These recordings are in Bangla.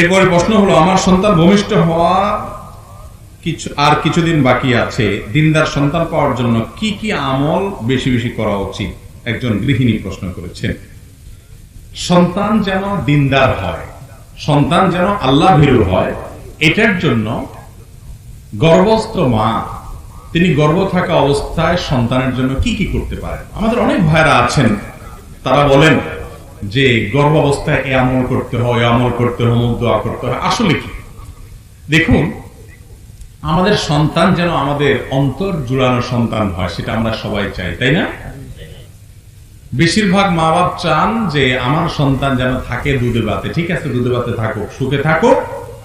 এরপরে প্রশ্ন হলো, আমার সন্তান ভূমিষ্ঠ হওয়া কিছু আর কিছুদিন বাকি আছে, দিনদার সন্তান পাওয়ার জন্য কি কি আমল বেশি বেশি করা উচিত? একজন গৃহিণী প্রশ্ন করেছেন। সন্তান যেন দিনদার হয়, সন্তান যেন আল্লাহ ভীরু হয়, এটার জন্য গর্ভস্থ মা, তিনি গর্ব থাকা অবস্থায় সন্তানের জন্য কি কি করতে পারেন? আমাদের অনেক ভাইরা আছেন, তারা বলেন যে গর্ভ অবস্থায় এ আমল করতে হয় আমল করতে হয়, অমুক দোয়া করতে হয়, আসলে কি? দেখুন, আমাদের সন্তান যেন আমাদের অন্তর জুড়ানো সন্তান হয়, সেটা আমরা সবাই চাই, তাই না? বেশিরভাগ মা বাপ চান যে আমার সন্তান যেন থাকে দুধে বাতে ঠিক আছে, দুধে বাতে থাকুক, সুখে থাকুক,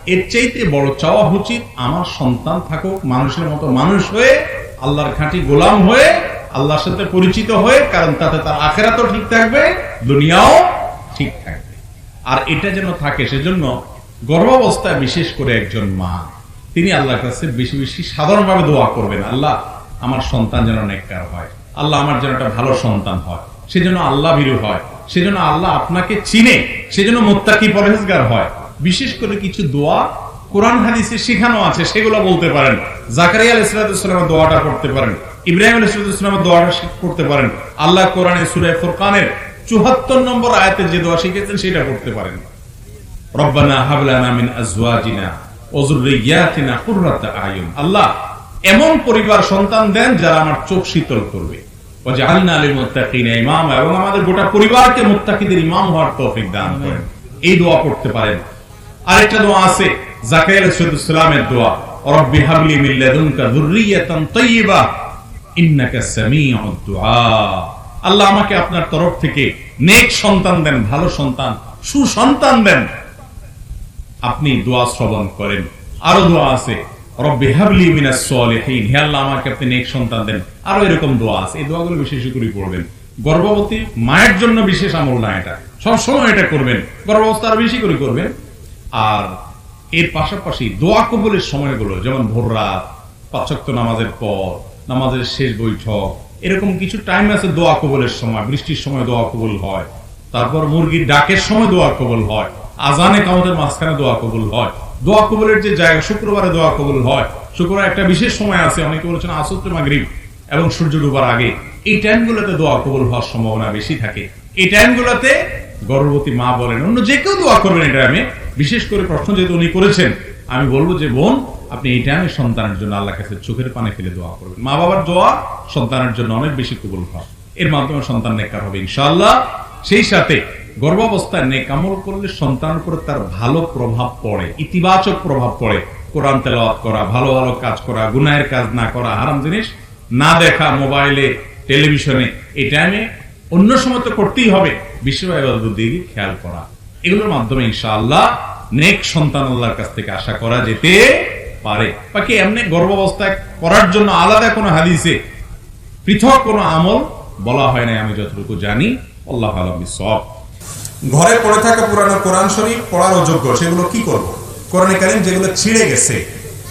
এর চাইতে বড় চাওয়া উচিত আমার সন্তান থাকুক, মানুষের মতো মানুষ হয়ে, আল্লাহর খাঁটি গোলাম হয়ে আল্লাহর সাথে পরিচিত হয়ে, কারণ তাতে তার আখেরা তো ঠিক থাকবে, দুনিয়াও ঠিক থাকবে। আর এটা যেন থাকে, সেজন্য গর্ভাবস্থায় বিশেষ করে একজন মা, তিনি আল্লাহর কাছে বেশি বেশি সাধারণভাবে দোয়া করবেন, আল্লাহ, আমার সন্তান যেন নেককার হয়। আল্লাহ, আমার যেন একটা ভালো সন্তান হয়। সেজন্য আল্লাহ ভীরু হয়। সেজন্য আল্লাহ আপনাকে চিনে। সেজন্য মোত্তাকি পরহেজগার হয়। বিশেষ করে কিছু দোয়া কোরআন হাদিসে শেখানো আছে, সেগুলো বলতে পারেন। জাকারিয়া আলাইসালামের দোয়াটা করতে পারেন। ইব্রাহিম আলাইসালামের দোয়াটা করতে পারেন। আল্লাহ কোরআনে সুরায় ফুরকানের চুহাত্তর নম্বর আয়াতে যে দোয়া শিখেছেন, সেটা করতে পারেন। রব্বানা হাবলানা মিন আজওয়াজিনা ওয়া যুররিয়াতিনা কুররাতা আয়ুন। আল্লাহ এমন পরিবার সন্তান দেন যারা আমার চোখ শীতল করবে। ওয়া জাআলনা লিল মুত্তাকিনা ইমামা এবং আমাদের গোটা পরিবারকে মুত্তাকিদের ইমাম হওয়ার তৌফিক দান করেন। এই দোয়া করতে পারেন। আরেকটা দোয়া আছে, জাকারিয়া আলাইহিস সালামের দোয়া। রব্বি হাবলি মিন লাদুনকা যুররিয়াতান তাইয়্যিবা আল্লাহ আমাকে আপনার তরফ থেকে নেক সন্তান দেন, ভালো সন্তান, সুসন্তান দেন। আপনি দোয়া শ্রবণ করেন। আরও দোয়া আছে গর্ভবতী, মায়ের জন্য বিশেষ না এটা। এটা করবেন। আরও বেশি করে করবেন। আর এর পাশাপাশি দোয়া সময়গুলো, যেমন ভোর রাত পাঁচক্ত নামাজের পর নামাজের শেষ বৈঠক। এরকম কিছু টাইম আছে দোয়া কবুলের সময়, বৃষ্টির সময় দোয়া কবুল হয়। তারপর মুরগির ডাকের সময় দোয়া কবুল হয়। আজানে কামতের মাঝখানে দোয়া কবুল হয়। দোয়া কবুলের যে জায়গা, শুক্রবারে দোয়া কবুল হয়। শুক্রবার একটা বিশেষ সময় আছে, অনেকে বলেছেন আসত্র মাগরিব এবং সূর্য ডুবার আগে। এই টাইমগুলোতে দোয়া কবল হওয়ার সম্ভাবনা বেশি থাকে। এই টাইমগুলোতে গর্ভবতী মা বলেন, অন্য যে কেউ দোয়া করবেন এটা আমি বিশেষ করে প্রশ্ন যেহেতু উনি করেছেন আমি বলব যে বোন, আপনি এই টাইমে সন্তানের জন্য আল্লাহ কাছে চোখের পানে ফেলে দোয়া করবেন। মা বাবার দোয়া সন্তানের জন্য অনেক বেশি কবুল হয়। এর মাধ্যমে সন্তান নেকার হবে ইনশাআল্লাহ। সেই সাথে গর্ভাবস্থায় নেক আমল করলে সন্তানের উপর তার ভালো প্রভাব পড়ে, ইতিবাচক প্রভাব পড়ে। কোরআন তেলাওয়াত করা, ভালো ভালো কাজ করা, গুনাহের কাজ না করা, হারাম জিনিস না দেখা, মোবাইলে, টেলিভিশনে, এই টাইমে অন্য সময় তো করতেই হবে। বিশ্ব দিকে খেয়াল করা। এগুলোর মাধ্যমে ইনশাআল্লাহ নেক সন্তান আল্লাহর কাছ থেকে আশা করা যেতে পারে। বাকি এমনি গর্ভাবস্থায় করার জন্য আলাদা কোনো হাদিসে পৃথক কোনো আমল বলা হয় না আমি যতটুকু জানি। আল্লাহ আলম সব ঘরে পড়ে থাকা পুরানো কোরআন শরীফ পড়ার অযোগ্য সেগুলো কি করব? কোরআনে কারিম যেগুলো ছিঁড়ে গেছে,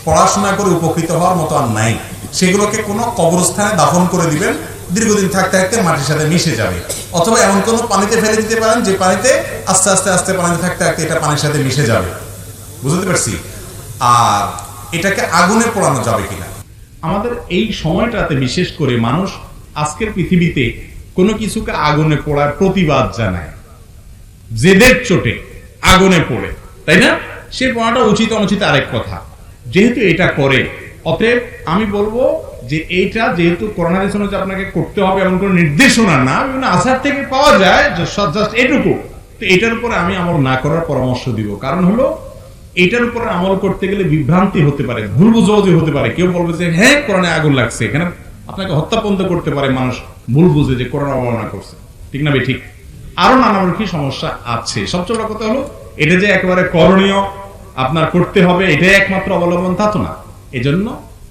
পড়াশোনা করে উপকৃত হওয়ার মতো আর নাই, সেগুলোকে কোনো কবরস্থানে দাফন করে দিবেন? দীর্ঘদিন থাকতে থাকতে মাটির সাথে মিশে যাবে। অথবা এমন কোনো পানিতে ফেলে দিতে পারেন যে পানিতে আস্তে আস্তে আস্তে পানিতে থাকতে থাকতে এটা পানির সাথে মিশে যাবে। বুঝতে পারছি? আর এটাকে আগুনে পোড়ানো যাবে কিনা? আমাদের এই সময়টাতে বিশেষ করে মানুষ আজকের পৃথিবীতে কোনো কিছুকে আগুনে পড়ার প্রতিবাদ জানায়। জেদের চোটে আগুনে পড়ে, তাই না? সে পড়াটা উচিত অনুচিত আরেক কথা। যেহেতু এটা করে, অতএব আমি বলব যে এইটা যেহেতু করোনা যে আপনাকে করতে হবে এমন কোনো নির্দেশনা না, বিভিন্ন আসার থেকে পাওয়া যায় জাস্ট এটুকু। তো এটার উপরে আমি আমল না করার পরামর্শ দিব। কারণ হলো, এটার উপরে আমল করতে গেলে বিভ্রান্তি হতে পারে, ভুল বুঝাবুঝি হতে পারে। কেউ বলবে যে হ্যাঁ কোরআনে আগুন লাগছে। এখানে আপনাকে হত্যা পর্যন্ত করতে পারে মানুষ ভুল বুঝে যে করোনা অবমাননা করছে। ঠিক না ভাই? ঠিক। আরও নানামুখী সমস্যা আছে। সবচেয়ে বড় কথা হলো, এটা যে একেবারে করণীয়, আপনার করতে হবে, এটাই একমাত্র অবলম্বন, তা তো না। এজন্য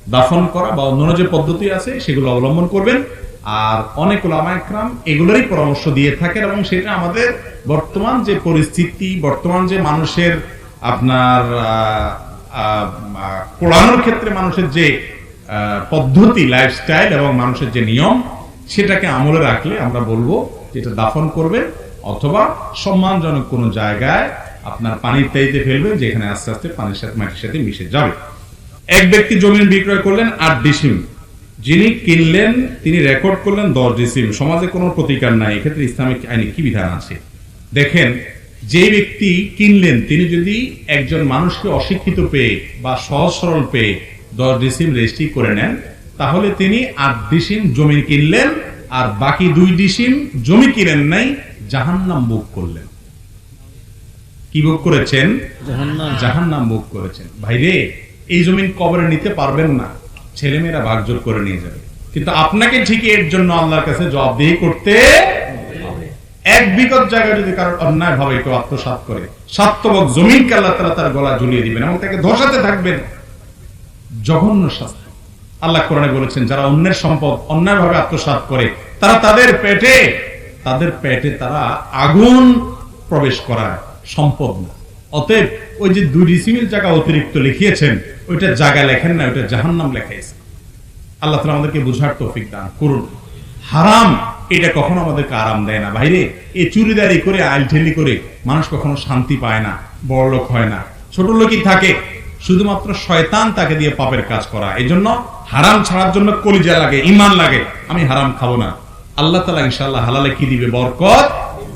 দাফন করা বা অন্যান্য যে পদ্ধতি আছে, সেগুলো অবলম্বন করবেন। আর অনেক ওলামায়াম এগুলোরই পরামর্শ দিয়ে থাকেন এবং সেটা আমাদের বর্তমান যে পরিস্থিতি, বর্তমান যে মানুষের আপনার পোড়ানোর ক্ষেত্রে মানুষের যে পদ্ধতি লাইফস্টাইল এবং মানুষের যে নিয়ম, সেটাকে আমলে রাখলে আমরা বলব যেটা দাফন করবেন অথবা সম্মানজনক কোনো জায়গায় আপনার পানির তাইতে ফেলবেন, যেখানে আস্তে আস্তে পানির সাথে, মাটির সাথে মিশে যাবে। এক ব্যক্তি জমি বিক্রয় করলেন আট ডিসিম। যিনি কিনলেন তিনি রেকর্ড করলেন দশ ডিসিম। সমাজে কোনো প্রতিকার নাই। এক্ষেত্রে ইসলামিক আইনে কি বিধান আছে? দেখেন যে ব্যক্তি কিনলেন তিনি যদি একজন মানুষকে অশিক্ষিত পেয়ে বা সহজ সরল পেয়ে দশ ডিসিম রেজিস্ট্রি করে নেন তাহলে তিনি আট ডিসিম জমি কিনলেন আর বাকি দুই ডিসিম জমি কিনেন নাই জাহান্নাম বুক করলেন। কি বুক করেছেন? জাহান্নাম। বুক করেছেন। ভাইরে এই জমিন কবরে নিতে পারবেন না। ছেলেমেয়েরা ভাগজোর করে নিয়ে যাবে। কিন্তু আপনাকে ঠিকই এর জন্য আল্লাহর কাছে জবাবদিহি করতে এক বিগত জায়গায় যদি কারোর অন্যায় ভাবে, কেউ আত্মসাত করে সাত্তবক জমিনকে আল্লাহ তালা তার গলা ঝুলিয়ে দিবেন এবং তাকে ধসাতে থাকবেন। জঘন্য শাস্তি। আল্লাহ কোরআনে বলেছেন, যারা অন্যের সম্পদ অন্যায়ভাবে আত্মসাৎ করে, তারা তাদের পেটে তাদের পেটে তারা আগুন প্রবেশ করায় সম্পদ না। অতএব ওই যে দুই ডিসিমিল জায়গা অতিরিক্ত লিখিয়েছেন, ওইটা জায়গা লেখেন না, ওইটা জাহান্নাম লেখাইছে আল্লাহ তালা আমাদেরকে বুঝার তৌফিক দান করুন। হারাম, এটা কখনো আমাদেরকে আরাম দেয় না। বাইরে এই চুরিদারি করে আইলঠেলি করে মানুষ কখনো শান্তি পায় না, বড় লোক হয় না। ছোট লোকই থাকে, শুধুমাত্র শয়তান তাকে দিয়ে পাপের কাজ করা। এই জন্য হারাম ছাড়ার জন্য কলিজা লাগে ইমান লাগে। আমি হারাম খাব না। আল্লাহ তালা ইনশাল্লাহ হালালে কি দিবে? বরকত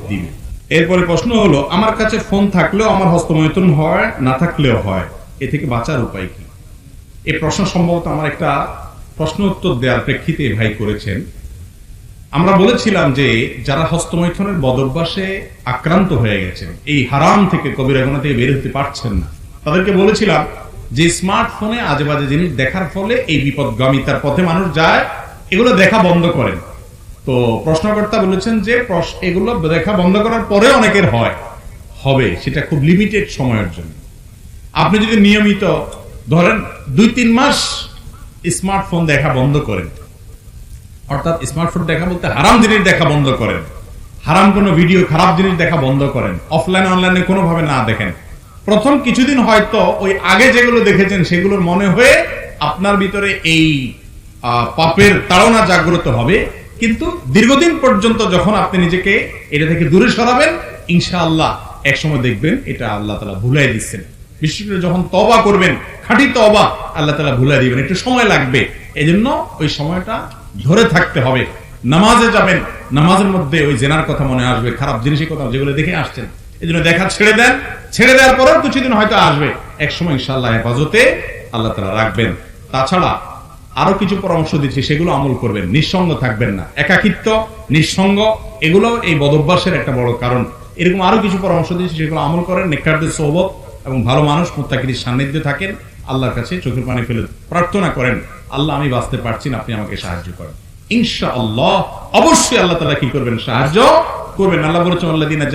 দিবে। এরপরে প্রশ্ন হলো, আমার কাছে ফোন থাকলেও আমার হস্তমৈথুন হয়, না থাকলেও হয়? এ থেকে বাঁচার উপায় কি? এই প্রশ্ন সম্ভবত আমার একটা প্রশ্ন উত্তর দেওয়ার প্রেক্ষিতে ভাই করেছেন। আমরা বলেছিলাম যে, যারা হস্তমৈথনের বদভ্যাসে আক্রান্ত হয়ে গেছেন, এই হারাম থেকে কবিরাগুনা থেকে বের হতে পারছেন না। তাদেরকে বলেছিলাম যে, স্মার্টফোনে আজে বাজে জিনিস দেখার ফলে এই বিপদগামিতার পথে মানুষ যায়, এগুলো দেখা বন্ধ করেন। তো প্রশ্নকর্তা বলেছেন যে এগুলো দেখা বন্ধ করার পরে অনেকের হয়। হবে, সেটা খুব লিমিটেড সময়ের জন্য। আপনি যদি নিয়মিত, ধরেন দুই তিন মাস স্মার্টফোন দেখা বন্ধ করেন। অর্থাৎ স্মার্টফোন দেখা বলতে হারাম জিনিস দেখা বন্ধ করেন। হারাম কোনো ভিডিও খারাপ জিনিস দেখা বন্ধ করেন। অফলাইন অনলাইনে কোনোভাবে না দেখেন। প্রথম কিছুদিন হয়তো ওই আগে যেগুলো দেখেছেন সেগুলোর মনে হয়ে আপনার ভিতরে এই পাপের তাড়না জাগ্রত হবে। কিন্তু দীর্ঘদিন পর্যন্ত যখন আপনি নিজেকে এটা থেকে দূরে সরাবেন, ইনশাআল্লাহ এক সময় দেখবেন এটা আল্লাহ তালা ভুলাই দিচ্ছেন। বিশেষ করে যখন তবা করবেন, খাঁটি তবা আল্লাহ তালা ভুলাই দিবেন, একটু সময় লাগবে। এই জন্য ওই সময়টা ধরে থাকতে হবে। নামাজে যাবেন, নামাজের মধ্যে ওই জেনার কথা মনে আসবে, খারাপ জিনিসের কথা যেগুলো দেখে আসছেন। এই জন্য দেখা ছেড়ে দেন, ছেড়ে দেওয়ার পরেও কিছুদিন হয়তো আসবে। একসময় ইনশাল্লাহ হেফাজতে আল্লাহ তালা রাখবেন। তাছাড়া আরও কিছু পরামর্শ দিচ্ছি, সেগুলো আমল করবেন, নিঃসঙ্গ থাকবেন না। একাকিত্ব, নিঃসঙ্গ, এগুলো এই বদভ্যাসের একটা বড় কারণ। এরকম আরও কিছু পরামর্শ দিচ্ছি, সেগুলো আমল করেন নেককারদের সোহবত এবং ভালো মানুষ মুত্তাকির সান্নিধ্যে থাকেন, আল্লাহর কাছে চোখের পানি ফেলে প্রার্থনা করেন, আল্লাহ, আমি বাঁচতে পারছি না, আপনি আমাকে সাহায্য করেন। ইনশা আল্লাহ অবশ্যই আল্লাহ তালা কি করবেন? সাহায্য করবেন। আল্লাহ বলেছেন আল্লাহ দিনা